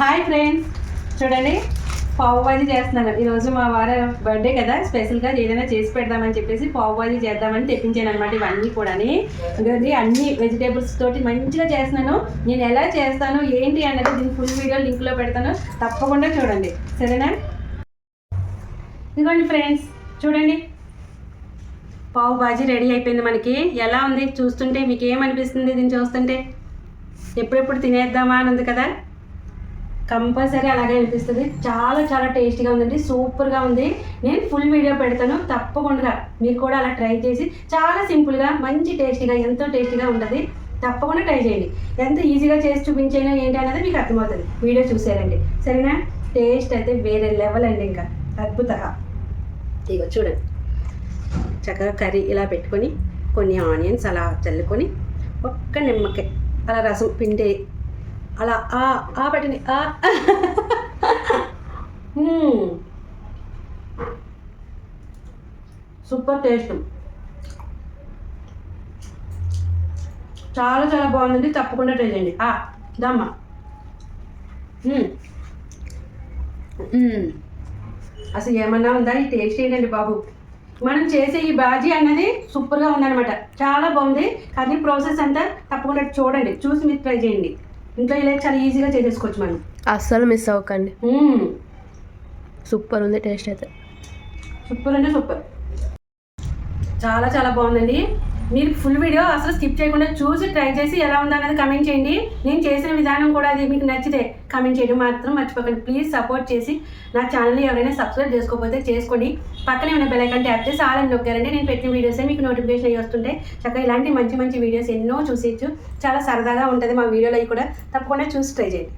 Hi friends. చూడండి పావు బాజీ చేస్తున్నాను ఈరోజు మా వారి బర్త్డే కదా. స్పెషల్గా ఏదైనా చేసి పెడదామని చెప్పేసి పావు బాజీ చేద్దామని తెప్పించాను అనమాట ఇవన్నీ కూడాని. ఇంకోటి అన్ని వెజిటేబుల్స్ తోటి మంచిగా చేస్తున్నాను. నేను ఎలా చేస్తాను ఏంటి అన్నది దీని ఫుల్ వీడియో లింక్లో పెడతాను. తప్పకుండా చూడండి. సరేనా? ఇదిగోండి ఫ్రెండ్స్ చూడండి. పావు బాజీ రెడీ అయిపోయింది మనకి. ఎలా ఉంది? చూస్తుంటే మీకు ఏమనిపిస్తుంది దీన్ని చూస్తుంటే? ఎప్పుడెప్పుడు తినేద్దామా అని ఉంది కదా? కంపల్సరీ అలాగే అనిపిస్తుంది. చాలా చాలా టేస్టీగా ఉందండి. సూపర్గా ఉంది. నేను ఫుల్ వీడియో పెడతాను. తప్పకుండా మీరు కూడా అలా ట్రై చేసి చాలా సింపుల్గా మంచి టేస్టీగా ఎంతో టేస్టీగా ఉంటుంది. తప్పకుండా ట్రై చేయండి. ఎంత ఈజీగా చేసి చూపించైనా ఏంటి అనేది మీకు అర్థమవుతుంది. వీడియో చూసారండి సరేనా? టేస్ట్ అయితే వేరే లెవెల్ అండి ఇంకా. అద్భుత ఇగో చూడండి. చక్కగా కర్రీ ఇలా పెట్టుకొని కొన్ని ఆనియన్స్ అలా చల్లుకొని ఒక్క నిమ్మకాయ అలా రసం పిండి అలా ఆ ఆ పెట్టండి ఆ. Super taste. చాలా చాలా బాగుందండి. తప్పకుండా ట్రై చేయండి. ఆ దమ్మ అసలు ఏమన్నా ఉందా? ఈ టేస్ట్ ఏంటండి బాబు? మనం చేసే ఈ బాజీ అన్నది సూపర్గా ఉందన్నమాట. చాలా బాగుంది. కానీ ప్రాసెస్ అంతా తప్పకుండా చూడండి. చూసి మీరు ట్రై చేయండి. ఇంట్లో ఇలా చాలా ఈజీగా చేసేసుకోవచ్చు మనం. అస్సలు మిస్ అవ్వకండి. సూపర్ ఉంది టేస్ట్ అయితే. సూపర్ అంటే సూపర్. చాలా చాలా బాగుందండి. మీరు ఫుల్ వీడియో అసలు స్కిప్ చేయకుండా చూసి ట్రై చేసి ఎలా ఉందనేది కమెంట్ చేయండి. నేను చేసిన విధానం కూడా అది మీకు నచ్చితే కమెంట్ చేయడం మాత్రం మర్చిపోకండి. ప్లీజ్ సపోర్ట్ చేసి నా ఛానల్ని ఎవరైనా సబ్స్క్రైబ్ చేసుకోకపోతే చేసుకోండి. పక్కనే ఉన్న బెల్ ఐకాన్ ట్యాప్ చేసి ఆల్ అని నొక్కారంటే నేను పెట్టిన వీడియోసే మీకు నోటిఫికేషన్ అయ్యి వస్తుంటాయి. చక్కగా ఇలాంటి మంచి మంచి వీడియోస్ ఎన్నో చూసేయచ్చు. చాలా సరదాగా ఉంటుంది మా వీడియోలో అవి కూడా. తప్పకుండా చూసి ట్రై చేయండి.